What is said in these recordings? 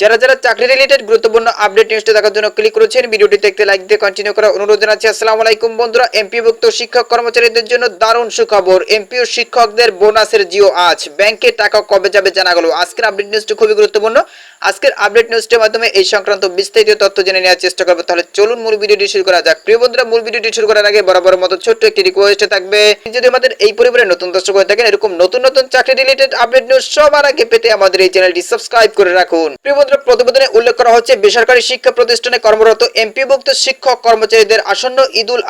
যারা যারা চাকরি রিলেটেড গুরুত্বপূর্ণ আপডেট নিউজটা দেখার জন্য ক্লিক করেছেন ভিডিওটি দেখতে লাইক দিয়ে কন্টিনিউ করার অনুরোধ জানাচ্ছি। আসসালামু আলাইকুম বন্ধুরা এমপিভুক্ত শিক্ষক কর্মচারীদের জন্য দারুণ সুখবর। এমপিও শিক্ষকদের বোনাসের জিও আজ। ব্যাংকে টাকা কবে যাবে জানা গেল। আজকের আপডেট নিউজটি খুবই গুরুত্বপূর্ণ। আজকের আপডেট নিউজটির মাধ্যমে এই সংক্রান্ত বিস্তারিত তথ্য জেনে নেওয়ার চেষ্টা করব। তাহলে চলুন মূল ভিডিওটি শুরু করা যাক। প্রিয় বন্ধুরা, মূল ভিডিওটি শুরু করার আগে বরাবর মতো ছোট্ট একটি রিকোয়েস্ট থাকবে। যদি আমাদের এই পরিবারের নতুন দর্শক হয়ে থাকেন, এরকম নতুন নতুন চাকরি রিলেটেড আপডেট নিউজ সবার আগে পেতে আমাদের এই চ্যানেলটি সাবস্ক্রাইব করে রাখুন। প্রিয় প্রতিবেদনে উল্লেখ করা হচ্ছে, বেসরকারি শিক্ষা প্রতিষ্ঠানে কর্মরত এমপিভুক্ত শিক্ষক কর্মচারীদের আসন্ন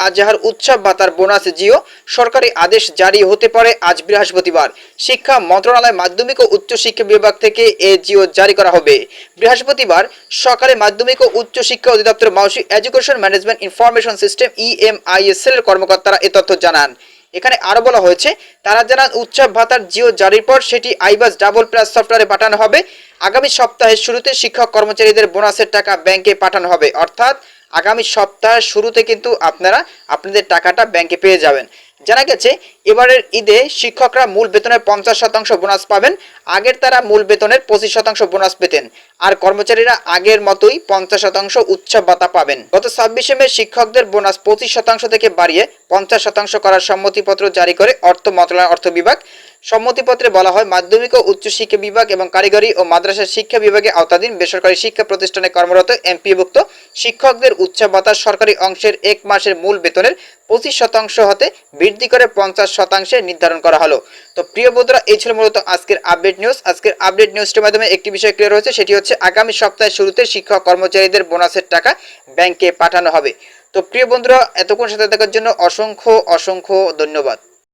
আজহার উৎসব বোনাস জিও সরকারি আদেশ জারি হতে পারে আজ বৃহস্পতিবার। শিক্ষা মন্ত্রণালয় মাধ্যমিক ও উচ্চ শিক্ষা বিভাগ থেকে এ জিও জারি করা হবে। বৃহস্পতিবার সকালে মাধ্যমিক ও উচ্চ শিক্ষা অধিদপ্তর Maushi education management information system EMISL এর কর্মকর্তারা এ তথ্য জানান। এখানে আরও বলা হয়েছে, তারা জানান উৎসব ভাতার জিও জারির পর সেটি আইবাস ডাবল প্লাস সফটওয়্যারে পাঠানো হবে। আগামী সপ্তাহের শুরুতে শিক্ষক কর্মচারীদের বোনাসের টাকা ব্যাংকে পাঠানো হবে। অর্থাৎ আগামী সপ্তাহের শুরুতে কিন্তু আপনারা আপনাদের টাকাটা ব্যাংকে পেয়ে যাবেন। জানা গেছে, এবারের ঈদে শিক্ষকরা মূল বেতনের পঞ্চাশ শতাংশ বোনাস পাবেন, আগের তারা মূল বেতনের পঁচিশ শতাংশ বোনাস পেতেন, আর কর্মচারীরা আগের মতোই পঞ্চাশ শতাংশ উৎসব ভাতা পাবেন। গত ছাব্বিশে মে শিক্ষকদের বোনাস পঁচিশ শতাংশ থেকে বাড়িয়ে পঞ্চাশ শতাংশ করার সম্মতিপত্র জারি করে অর্থ মন্ত্রণালয়, অর্থ বিভাগ সম্মতিপত্রে বলা হয়, মাধ্যমিক ও উচ্চ শিক্ষা বিভাগ এবং কারিগরি ও মাদ্রাসা শিক্ষা বিভাগে আওতাধীন বেসরকারি শিক্ষা প্রতিষ্ঠানে কর্মরত এমপিভুক্ত শিক্ষকদের উৎসব ভাতা সরকারি অংশের এক মাসের মূল বেতনের পঁচিশ শতাংশ হতে বৃদ্ধি করে পঞ্চাশ শতাংশে নির্ধারণ করা হলো। তো প্রিয় বন্ধুরা, এই ছিল মূলত আজকের আপডেট নিউজ। আজকের আপডেট নিউজটির মাধ্যমে একটি বিষয় ক্লিয়ার হয়েছে, সেটি হচ্ছে আগামী সপ্তাহের শুরুতে শিক্ষক কর্মচারীদের বোনাসের টাকা ব্যাংকে পাঠানো হবে। তো প্রিয় বন্ধুরা, এতক্ষণ সাথে থাকার জন্য অসংখ্য অসংখ্য ধন্যবাদ।